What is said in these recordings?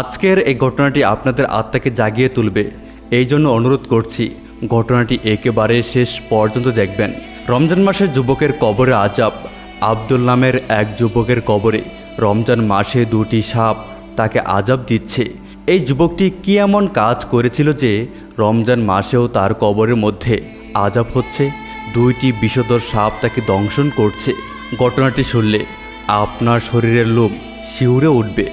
আজকের এই ঘটনাটি আপনাদের আত্মাকে জাগিয়ে তুলবে। এই জন্য অনুরোধ করছি, ঘটনাটি একেবারে শেষ পর্যন্ত দেখবেন। রমজান মাসে যুবকের কবরে আজাব। আব্দুল নামের এক যুবকের কবরে রমজান মাসে দুটি সাপ তাকে আজাব দিচ্ছে। এই যুবকটি কি এমন কাজ করেছিল যে রমজান মাসেও তার কবরের মধ্যে আজাব হচ্ছে? দুইটি বিষধর সাপ তাকে দংশন করছে। ঘটনাটি শুনলে আপনার শরীরের লোম শিউরে উঠবে।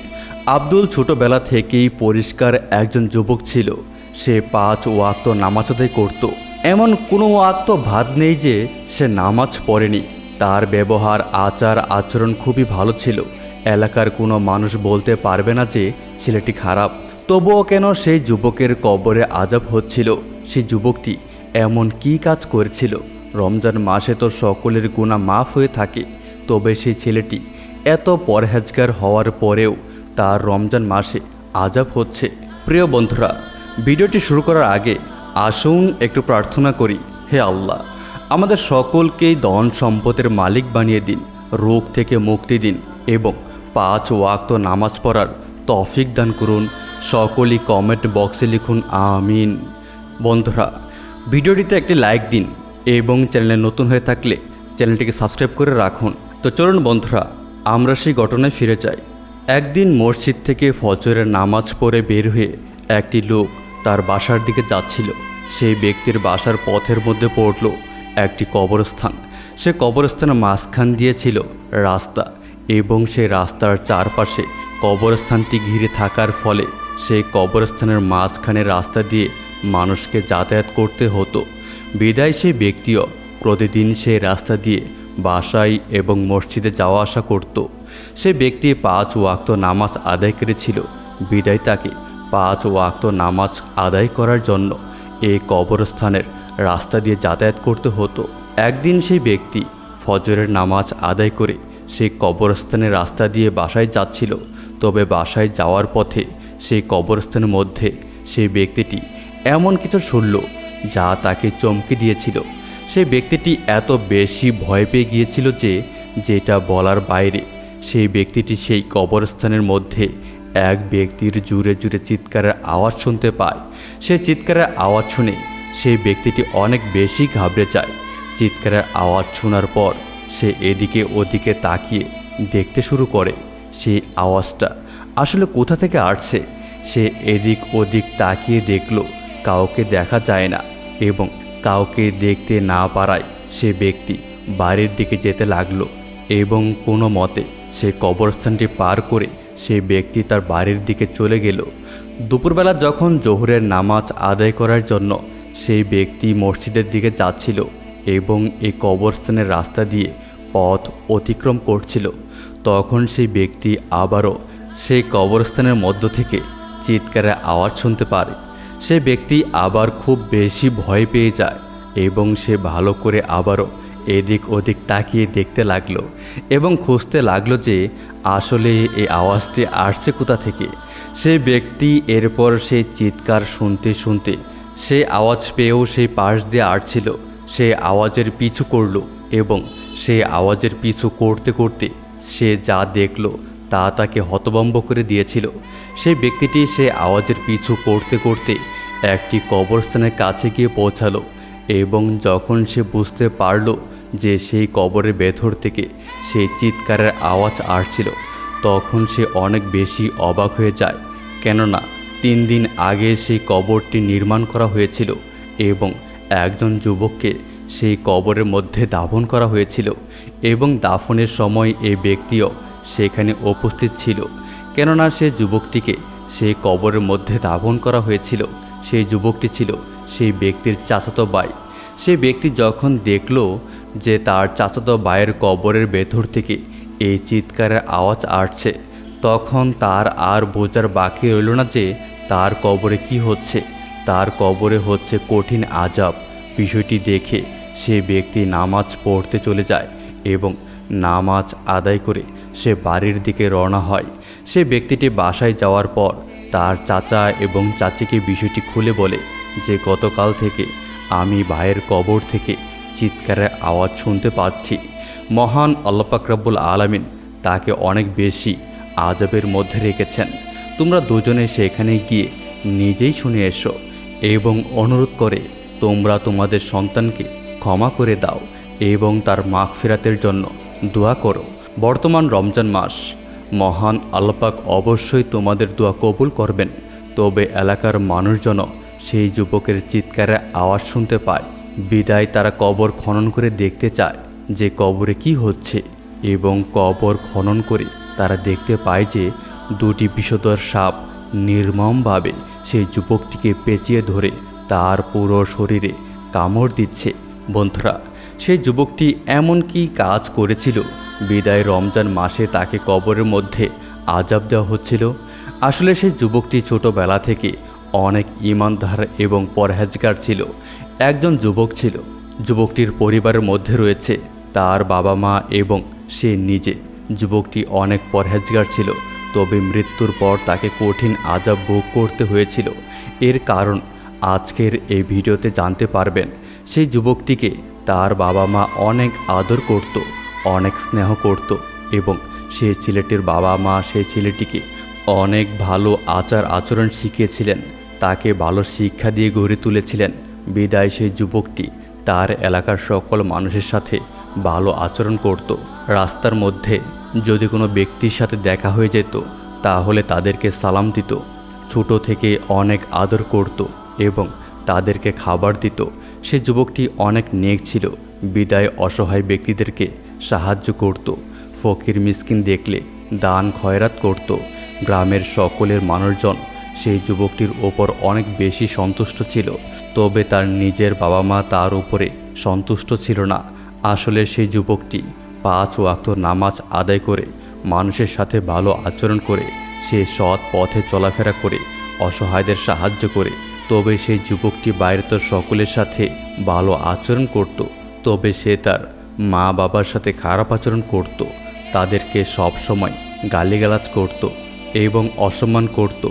আব্দুল ছোটবেলা থেকেই পরিষ্কার একজন যুবক ছিল। সে পাঁচ ওয়াক্ত নামাজ আদায় করত। এমন কোনো ওয়াক্ত ভাত নেই যে সে নামাজ পড়েনি। তার ব্যবহার, আচার, আচরণ খুবই ভালো ছিল। এলাকার কোনো মানুষ বলতে পারবে না যে ছেলেটি খারাপ। তবুও কেন সেই যুবকের কবরে আজাব হচ্ছিল? সেই যুবকটি এমন কি কাজ করেছিল? রমজান মাসে তো সকলের গুণা মাফ হয়ে থাকে। তবে সেই ছেলেটি এত পরহেজগার হওয়ার পরেও তার রমজান মাসে আজাব হচ্ছে। প্রিয় বন্ধুরা, ভিডিওটি শুরু করার আগে আসুন একটু প্রার্থনা করি, হে আল্লাহ, আমাদের সকলকেই ধন সম্পদের মালিক বানিয়ে দিন, রোগ থেকে মুক্তি দিন এবং পাঁচ ওয়াক্ত নামাজ পড়ার তফিক দান করুন। সকলই কমেন্ট বক্সে লিখুন, আমিন। বন্ধুরা, ভিডিওটিতে একটি লাইক দিন এবং চ্যানেলে নতুন হয়ে থাকলে চ্যানেলটিকে সাবস্ক্রাইব করে রাখুন। তো চলুন বন্ধুরা, আমরা সেই ঘটনায় ফিরে যাই। একদিন মসজিদ থেকে ফজরের নামাজ পড়ে বের হয়ে একটি লোক তার বাসার দিকে যাচ্ছিল। সেই ব্যক্তির বাসার পথের মধ্যে পড়ল একটি কবরস্থান। সে কবরস্থানের মাঝখান দিয়ে ছিল রাস্তা এবং সেই রাস্তার চারপাশে কবরস্থানটি ঘিরে থাকার ফলে সেই কবরস্থানের মাঝখানে রাস্তা দিয়ে মানুষকে যাতায়াত করতে হতো। বিদায় সেই ব্যক্তিও প্রতিদিন সেই রাস্তা দিয়ে বাসায় এবং মসজিদে যাওয়া আসা করত। সে ব্যক্তি পাঁচ ওয়াক্ত নামাজ আদায় করেছিল। বিদায় তাকে পাঁচ ওয়াক্ত নামাজ আদায় করার জন্য এই কবরস্থানের রাস্তা দিয়ে যাতায়াত করতে হতো। একদিন সেই ব্যক্তি ফজরের নামাজ আদায় করে সেই কবরস্থানের রাস্তা দিয়ে বাসায় যাচ্ছিল। তবে বাসায় যাওয়ার পথে সেই কবরস্থানের মধ্যে সেই ব্যক্তিটি এমন কিছু শুনল যা তাকে চমকে দিয়েছিল। সে ব্যক্তিটি এত বেশি ভয় পেয়ে গিয়েছিল যে, যেটা বলার বাইরে সেই ব্যক্তিটি সেই কবরস্থানের মধ্যে এক ব্যক্তির জুড়ে জুড়ে চিৎকারের আওয়াজ শুনতে পায়। সে চিৎকারের আওয়াজ শুনে সেই ব্যক্তিটি অনেক বেশি ঘাবড়ে যায়। চিৎকারের আওয়াজ শোনার পর সে এদিকে ওদিকে তাকিয়ে দেখতে শুরু করে সেই আওয়াজটা। আসলে কোথা থেকে আসছে? সে এদিক ওদিক তাকিয়ে দেখল, কাউকে দেখা যায় না এবং কাউকে দেখতে না পারায় সে ব্যক্তি বাড়ির দিকে যেতে লাগল এবং কোনো মতে সে কবরস্থানটি পার করে সেই ব্যক্তি তার বাড়ির দিকে চলে গেল। দুপুরবেলা যখন জোহরের নামাজ আদায় করার জন্য সেই ব্যক্তি মসজিদের দিকে যাচ্ছিল এবং এই কবরস্থানের রাস্তা দিয়ে পথ অতিক্রম করছিল, তখন সেই ব্যক্তি আবারও সেই কবরস্থানের মধ্য থেকে চিৎকারের আওয়াজ শুনতে পারে। সে ব্যক্তি আবার খুব বেশি ভয় পেয়ে যায় এবং সে ভালো করে আবারও এদিক ওদিক তাকিয়ে দেখতে লাগল এবং খুঁজতে লাগল যে আসলে এই আওয়াজটি আসছে কোথা থেকে। সেই ব্যক্তি এরপর সেই চিৎকার শুনতে শুনতে সে আওয়াজ পেয়েও সেই পাশ দিয়ে আটছিল। সে আওয়াজের পিছু করল এবং সে আওয়াজের পিছু করতে করতে সে যা দেখল তা তাকে হতবম্ব করে দিয়েছিল। সেই ব্যক্তিটি সে আওয়াজের পিছু করতে করতে একটি কবরস্থানের কাছে গিয়ে পৌঁছালো এবং যখন সে বুঝতে পারল যে সেই কবরের ভেতর থেকে সেই চিৎকারের আওয়াজ আসছিল, তখন সে অনেক বেশি অবাক হয়ে যায়। কেননা তিন দিন আগে সেই কবরটি নির্মাণ করা হয়েছিল এবং একজন যুবককে সেই কবরের মধ্যে দাফন করা হয়েছিল এবং দাফনের সময় এই ব্যক্তিও সেখানে উপস্থিত ছিল। কেননা সে যুবকটিকে সেই কবরের মধ্যে দাফন করা হয়েছিল, সেই যুবকটি ছিল সেই ব্যক্তির চাচাতো ভাই। সে ব্যক্তি যখন দেখল যে তার চাচাতো ভাইয়ের কবরের ভেতর থেকে এই চিৎকারের আওয়াজ আসছে, তখন তার আর বোঝার বাকি রইল না যে তার কবরে কি হচ্ছে। তার কবরে হচ্ছে কঠিন আজাব বিষয়টি দেখে সে ব্যক্তি নামাজ পড়তে চলে যায় এবং নামাজ আদায় করে সে বাড়ির দিকে রওনা হয়। সে ব্যক্তিটি বাসায় যাওয়ার পর তার চাচা এবং চাচিকে বিষয়টি খুলে বলে যে, গতকাল থেকে আমি ভাইয়ের কবর থেকে চিৎকারের আওয়াজ শুনতে পাচ্ছি। মহান আল্লাপাক রব্বুল আলমিন তাকে অনেক বেশি আজবের মধ্যে রেখেছেন। তোমরা দুজনে সেখানে গিয়ে নিজেই শুনে এসো এবং অনুরোধ করে তোমরা তোমাদের সন্তানকে ক্ষমা করে দাও এবং তার মাখ ফেরাতের জন্য দোয়া করো। বর্তমান রমজান মাস। মহান আল্লাপাক অবশ্যই তোমাদের দোয়া কবুল করবেন। তবে এলাকার মানুষজন সেই যুবকের চিৎকারের আওয়াজ শুনতে পায়। বিদায় তারা কবর খনন করে দেখতে চায় যে কবরে কি হচ্ছে এবং কবর খনন করে তারা দেখতে পায় যে দুটি বিষধর সাপ নির্মমভাবে সেই যুবকটিকে পেঁচিয়ে ধরে তার পুরো শরীরে কামড় দিচ্ছে। বন্ধুরা, সেই যুবকটি এমন কি কাজ করেছিল? বিদায় রমজান মাসে তাকে কবরের মধ্যে আজাব দেওয়া হচ্ছিল? আসলে সেই যুবকটি ছোটবেলা থেকে অনেক ইমানদার এবং পরহেজগার ছিল। একজন যুবক ছিল। যুবকটির পরিবারের মধ্যে রয়েছে তার বাবা মা এবং সে নিজে। যুবকটি অনেক পরহেজগার ছিল, তবে মৃত্যুর পর তাকে কঠিন আজাব ভোগ করতে হয়েছিল। এর কারণ আজকের এই ভিডিওতে জানতে পারবেন। সেই যুবকটিকে তার বাবা মা অনেক আদর করত, অনেক স্নেহ করত এবং সে ছেলেটির বাবা মা সেই ছেলেটিকে অনেক ভালো আচার আচরণ শিখিয়েছিলেন। তাকে ভালো শিক্ষা দিয়ে গড়ে তুলেছিলেন। বিদায় সেই যুবকটি তার এলাকার সকল মানুষের সাথে ভালো আচরণ করত। রাস্তার মধ্যে যদি কোনো ব্যক্তির সাথে দেখা হয়ে যেত, তাহলে তাদেরকে সালাম দিত, ছোট থেকে অনেক আদর করত এবং তাদেরকে খাবার দিত। সে যুবকটি অনেক নেক ছিল, বিদায় অসহায় ব্যক্তিদেরকে সাহায্য করত, ফকির মিসকিন দেখলে দান খয়রাত করত। গ্রামের সকলের মানুষজন সেই যুবকটির ওপর অনেক বেশি সন্তুষ্ট ছিল, তবে তার নিজের বাবা মা তার উপরে সন্তুষ্ট ছিল না। আসলে সেই যুবকটি পাঁচ ওয়াক্ত নামাজ আদায় করে, মানুষের সাথে ভালো আচরণ করে, সে সৎ পথে চলাফেরা করে, অসহায়দের সাহায্য করে, তবে সেই যুবকটি বাইরে তো সকলের সাথে ভালো আচরণ করত, তবে সে তার মা বাবার সাথে খারাপ আচরণ করত, তাদেরকে সব সময় গালিগালাজ করত এবং অসম্মান করত।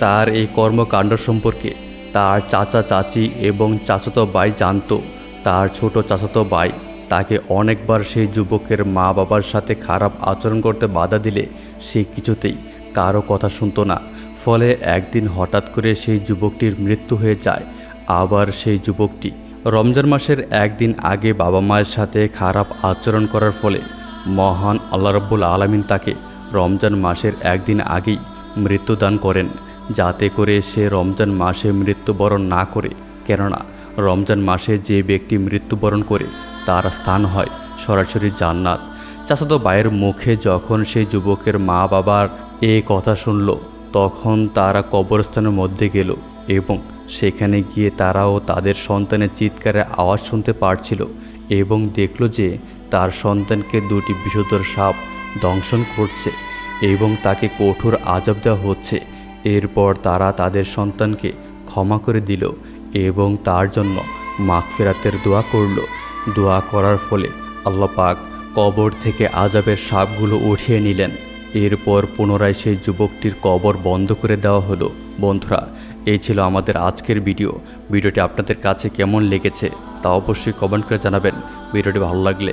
তার এই কর্মকাণ্ড সম্পর্কে তার চাচা চাচি এবং চাচাতো ভাই জানতো। তার ছোট চাচাতো ভাই তাকে অনেকবার সেই যুবকের মা বাবার সাথে খারাপ আচরণ করতে বাধা দিলে সে কিছুতেই কারও কথা শুনতো না। ফলে একদিন হঠাৎ করে সেই যুবকটির মৃত্যু হয়ে যায়। আবার সেই যুবকটি রমজান মাসের একদিন আগে বাবা মায়ের সাথে খারাপ আচরণ করার ফলে মহান আল্লাহ রব্বুল আলমিন তাকে রমজান মাসের একদিন আগেই মৃত্যুদান করেন। যাতে করে সে রমজান মাসে মৃত্যুবরণ না করে। কেননা, রমজান মাসে যে ব্যক্তি মৃত্যুবরণ করে, তার স্থান হয় সরাসরি জান্নাত। চাচাতো ভাইয়ের মুখে যখন সেই যুবকের মা বাবার এ কথা শুনল, তখন তারা কবরস্থানের মধ্যে গেল এবং সেখানে গিয়ে তারাও তাদের সন্তানের চিৎকারের আওয়াজ শুনতে পারছিল এবং দেখল যে তার সন্তানকে দুটি বিষধর সাপ দংশন করছে এবং তাকে কঠোর আজব দেওয়া হচ্ছে। এরপর তারা তাদের সন্তানকে ক্ষমা করে দিল এবং তার জন্য মাখ ফেরাতের দোয়া করল। দোয়া করার ফলে আল্লাহ পাক কবর থেকে আজাবের সাপগুলো উঠিয়ে নিলেন। এরপর পুনরায় সেই যুবকটির কবর বন্ধ করে দেওয়া হলো। বন্ধুরা, এই ছিল আমাদের আজকের ভিডিও। ভিডিওটি আপনাদের কাছে কেমন লেগেছে তা অবশ্যই কমেন্ট করে জানাবেন। ভিডিওটি ভালো লাগলে